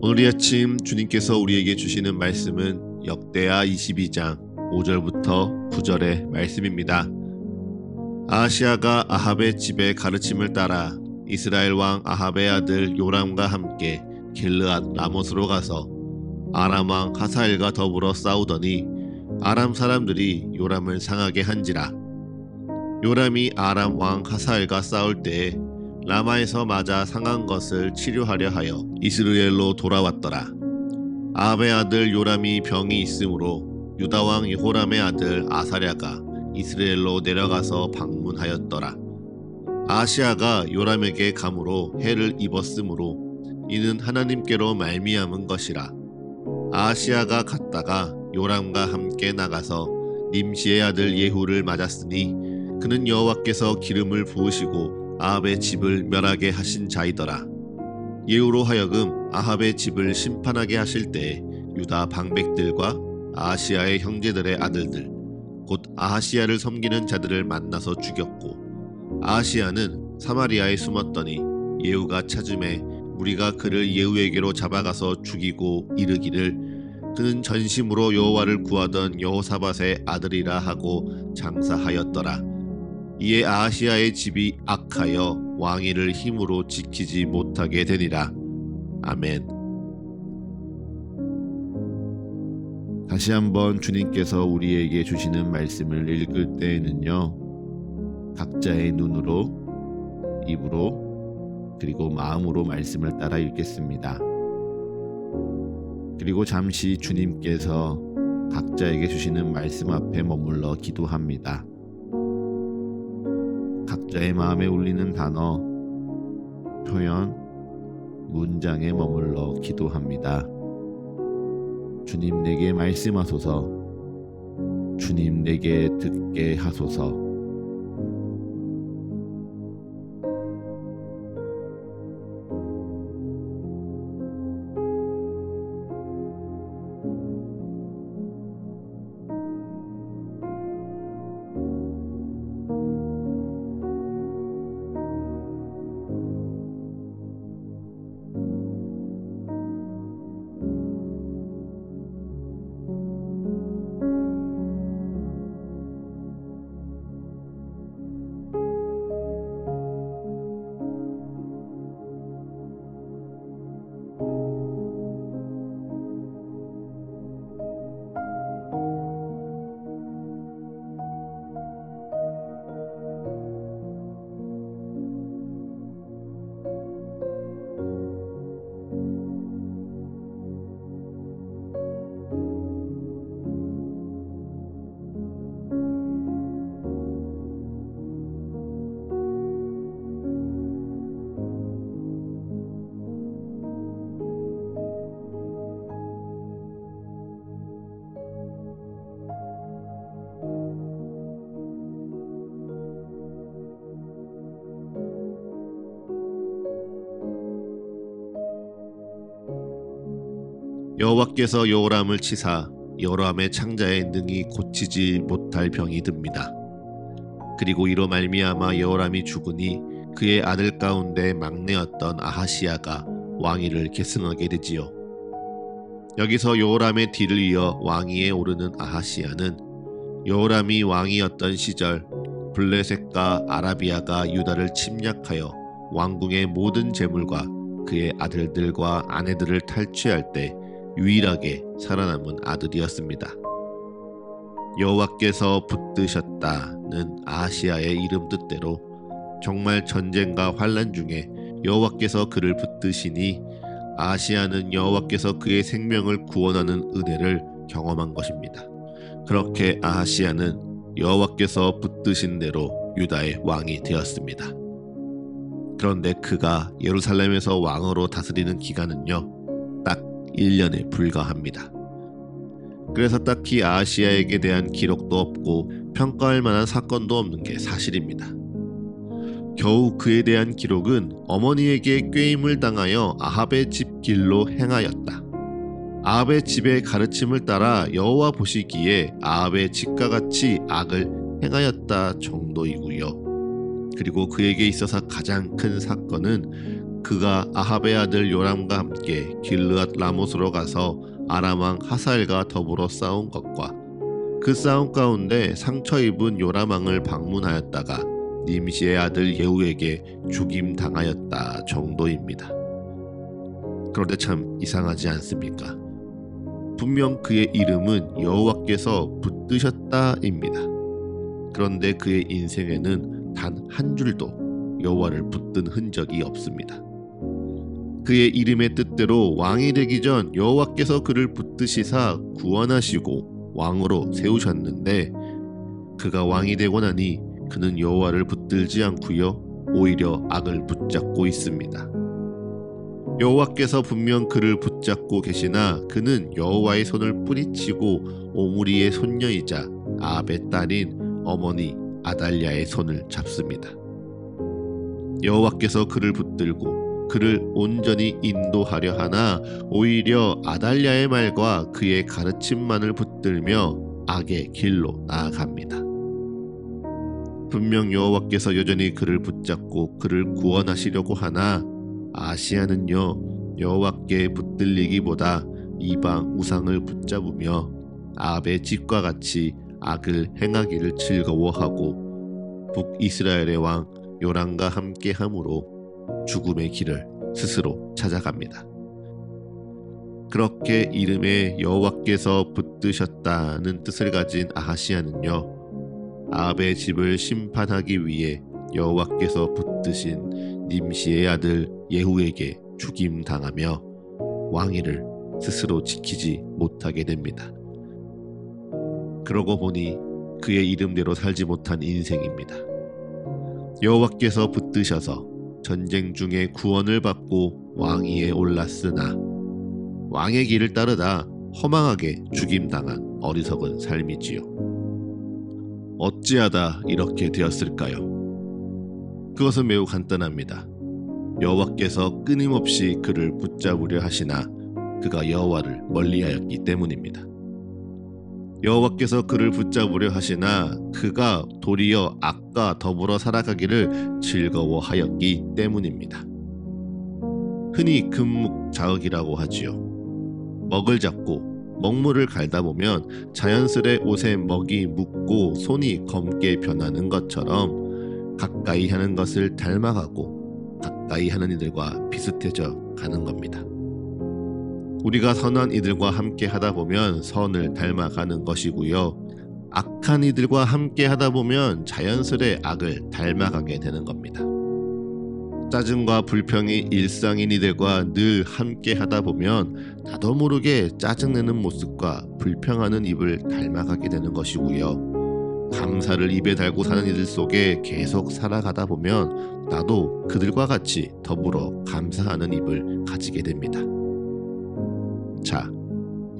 오늘 이 아침 주님께서 우리에게 주시는 말씀은 역대하 22장 5절부터 9절의 말씀입니다. 아시아가 아합의 집의 가르침을 따라 이스라엘 왕 아합의 아들 요람과 함께 길르앗 라못으로 가서 아람 왕 하사엘과 더불어 싸우더니 아람 사람들이 요람을 상하게 한지라 요람이 아람 왕 하사엘과 싸울 때에 라마에서 맞아 상한 것을 치료하려 하여 이스라엘로 돌아왔더라. 아합의 아들 요람이 병이 있으므로 유다 왕 예호람의 아들 아사랴가 이스라엘로 내려가서 방문하였더라. 아시아가 요람에게 감으로 해를 입었으므로 이는 하나님께로 말미암은 것이라. 아시아가 갔다가 요람과 함께 나가서 님시의 아들 예후를 맞았으니 그는 여호와께서 기름을 부으시고 아합의 집을 멸하게 하신 자이더라. 예후로 하여금 아합의 집을 심판하게 하실 때 유다 방백들과 아시아의 형제들의 아들들 곧 아하시아를 섬기는 자들을 만나서 죽였고 아하시아는 사마리아에 숨었더니 예후가 찾음에 우리가 그를 예후에게로 잡아가서 죽이고 이르기를 그는 전심으로 여호와를 구하던 여호사밧의 아들이라 하고 장사하였더라. 이에 아하시아의 집이 악하여 왕위를 힘으로 지키지 못하게 되니라. 아멘. 다시 한번 주님께서 우리에게 주시는 말씀을 읽을 때에는요, 각자의 눈으로, 입으로, 그리고 마음으로 말씀을 따라 읽겠습니다. 그리고 잠시 주님께서 각자에게 주시는 말씀 앞에 머물러 기도합니다. 각자의 마음에 울리는 단어, 표현, 문장에 머물러 기도합니다. 주님 내게 말씀하소서. 주님 내게 듣게 하소서. 여호와께서 여호람을 치사 여호람의 창자에 능히 고치지 못할 병이 듭니다. 그리고 이로 말미암아 여호람이 죽으니 그의 아들 가운데 막내였던 아하시아가 왕위를 계승하게 되지요. 여기서 여호람의 뒤를 이어 왕위에 오르는 아하시아는 여호람이 왕이었던 시절 블레셋과 아라비아가 유다를 침략하여 왕궁의 모든 재물과 그의 아들들과 아내들을 탈취할 때 유일하게 살아남은 아들이었습니다. 여호와께서 붙드셨다는 아시아의 이름 뜻대로 정말 전쟁과 환란 중에 여호와께서 그를 붙드시니 아시아는 여호와께서 그의 생명을 구원하는 은혜를 경험한 것입니다. 그렇게 아하시아는 여호와께서 붙드신 대로 유다의 왕이 되었습니다. 그런데 그가 예루살렘에서 왕으로 다스리는 기간은요, 딱 1년에 불과합니다. 그래서 딱히 아시아에게 대한 기록도 없고 평가할 만한 사건도 없는 게 사실입니다. 겨우 그에 대한 기록은 어머니에게 꾀임을 당하여 아합의 집 길로 행하였다. 아합의 집의 가르침을 따라 여호와 보시기에 아합의 집과 같이 악을 행하였다 정도이고요. 그리고 그에게 있어서 가장 큰 사건은 그가 아합의 아들 요람과 함께 길르앗 라못으로 가서 아람 왕 하사엘과 더불어 싸운 것과 그 싸움 가운데 상처 입은 요람 왕을 방문하였다가 님시의 아들 예후에게 죽임 당하였다 정도입니다. 그런데 참 이상하지 않습니까? 분명 그의 이름은 여호와께서 붙드셨다입니다. 그런데 그의 인생에는 단 한 줄도 여호와를 붙든 흔적이 없습니다. 그의 이름의 뜻대로 왕이 되기 전 여호와께서 그를 붙드시사 구원하시고 왕으로 세우셨는데 그가 왕이 되고 나니 그는 여호와를 붙들지 않고요 오히려 악을 붙잡고 있습니다. 여호와께서 분명 그를 붙잡고 계시나 그는 여호와의 손을 뿌리치고 오므리의 손녀이자 아합의 딸인 어머니 아달랴의 손을 잡습니다. 여호와께서 그를 붙들고 그를 온전히 인도하려 하나 오히려 아달랴의 말과 그의 가르침만을 붙들며 악의 길로 나아갑니다. 분명 여호와께서 여전히 그를 붙잡고 그를 구원하시려고 하나 아시아는요 여호와께 붙들리기보다 이방 우상을 붙잡으며 아합의 집과 같이 악을 행하기를 즐거워하고 북이스라엘의 왕 요람과 함께 함으로 죽음의 길을 스스로 찾아갑니다. 그렇게 이름에 여호와께서 붙드셨다는 뜻을 가진 아하시아는요 아합의 집을 심판하기 위해 여호와께서 붙드신 님시의 아들 예후에게 죽임 당하며 왕위를 스스로 지키지 못하게 됩니다. 그러고 보니 그의 이름대로 살지 못한 인생입니다. 여호와께서 붙드셔서 전쟁 중에 구원을 받고 왕위에 올랐으나 왕의 길을 따르다 허망하게 죽임당한 어리석은 삶이지요. 어찌하다 이렇게 되었을까요? 그것은 매우 간단합니다. 여호와께서 끊임없이 그를 붙잡으려 하시나 그가 여호와를 멀리하였기 때문입니다. 여호와께서 그를 붙잡으려 하시나 그가 도리어 악과 더불어 살아가기를 즐거워하였기 때문입니다. 흔히 금묵자흑이라고 하지요. 먹을 잡고 먹물을 갈다 보면 자연스레 옷에 먹이 묻고 손이 검게 변하는 것처럼 가까이 하는 것을 닮아가고 가까이 하는 이들과 비슷해져 가는 겁니다. 우리가 선한 이들과 함께 하다 보면 선을 닮아가는 것이고요. 악한 이들과 함께 하다 보면 자연스레 악을 닮아가게 되는 겁니다. 짜증과 불평이 일상인 이들과 늘 함께 하다 보면 나도 모르게 짜증내는 모습과 불평하는 입을 닮아가게 되는 것이고요. 감사를 입에 달고 사는 이들 속에 계속 살아가다 보면 나도 그들과 같이 더불어 감사하는 입을 가지게 됩니다. 자,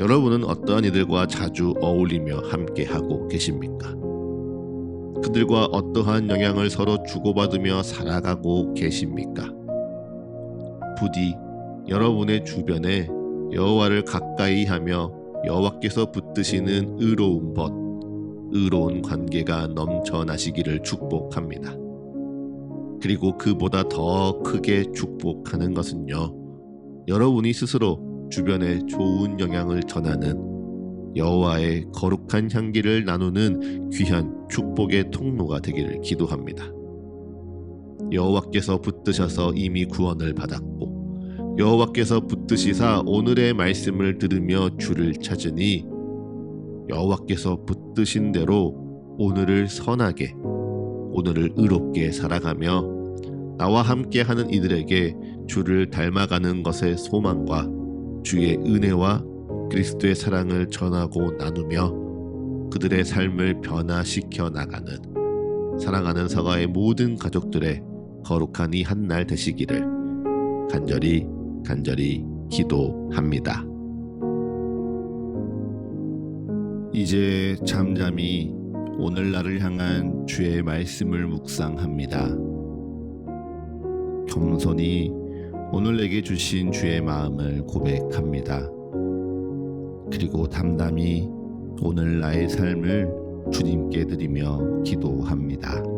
여러분은 어떠한 이들과 자주 어울리며 함께하고 계십니까? 그들과 어떠한 영향을 서로 주고받으며 살아가고 계십니까? 부디 여러분의 주변에 여호와를 가까이 하며 여호와께서 붙드시는 의로운 벗, 의로운 관계가 넘쳐나시기를 축복합니다. 그리고 그보다 더 크게 축복하는 것은요. 여러분이 스스로 주변에 좋은 영향을 전하는 여호와의 거룩한 향기를 나누는 귀한 축복의 통로가 되기를 기도합니다. 여호와께서 붙드셔서 이미 구원을 받았고 여호와께서 붙드시사 오늘의 말씀을 들으며 주를 찾으니 여호와께서 붙드신 대로 오늘을 선하게 오늘을 의롭게 살아가며 나와 함께 하는 이들에게 주를 닮아가는 것의 소망과 주의 은혜와 그리스도의 사랑을 전하고 나누며 그들의 삶을 변화시켜 나가는 사랑하는 서가의 모든 가족들의 거룩한 이 한 날 되시기를 간절히 간절히 기도합니다. 이제 잠잠히 오늘날을 향한 주의 말씀을 묵상합니다. 겸손히 오늘 내게 주신 주의 마음을 고백합니다. 그리고 담담히 오늘 나의 삶을 주님께 드리며 기도합니다.